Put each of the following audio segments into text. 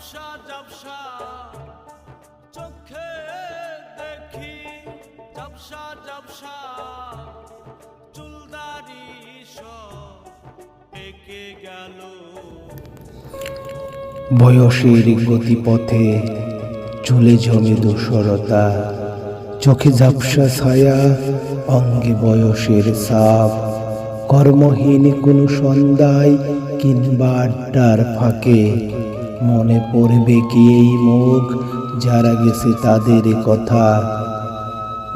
ঝাপসা ঝাপসা চোখে দেখি ঝাপসা ঝাপসা চুলদারি গেল। বয়সের গতিপথে চলে জমে দোসরতা, চোখে ঝাপসা ছায়া, অঙ্গে বয়সের সাপ কর্মহীন কোনো সন্ধ্যায় কিংবা আড্ডার ফাঁকে মনে পড়বে কি এই মুখ? যারা গেছে তাদের কথা।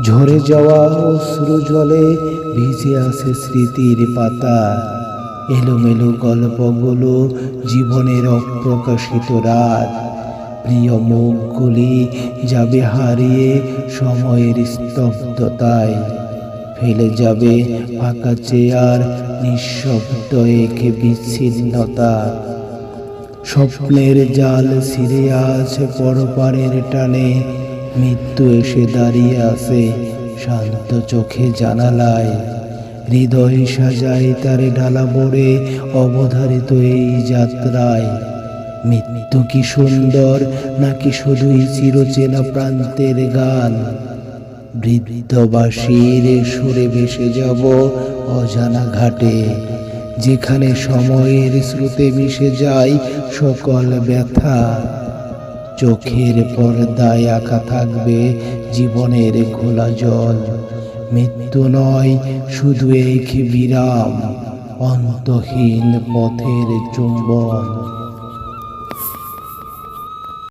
ঝরে যাওয়া অশ্রু জলে ভিজে আছে স্মৃতির পাতা। এলোমেলো গল্পগুলো জীবনের অপ্রকাশিত রাত। প্রিয় মুখগুলি যাবে হারিয়ে সময়ের স্তব্ধতায়। ফেলে যাবে ফাঁকা চেয়ার, নিঃশব্দ একে বিচ্ছিন্নতা। স্বপ্নের জাল ছিঁড়ে আছে পরপারের টানে। মৃত্যু এসে দাঁড়িয়ে আছে শান্ত চোখে জানালায়। হৃদয় সাজায় তারে ঢালা বড়ে অবধারিত এই যাত্রায়। মৃত্যু কি সুন্দর, নাকি শুধুই চিরচেনা প্রান্তের গান? বৃদ্ধবাসীর সুরে ভেসে যাব অজানা ঘাটে। যেখানে সময়ের স্রোতে মিশে যায় সকল ব্যথা। চোখের পর্দায় আঁকা থাকবে জীবনের ঘোলা জল। মৃত্যু নয়, শুধু এই বিরাম, অন্তহীন পথের চুম্বন।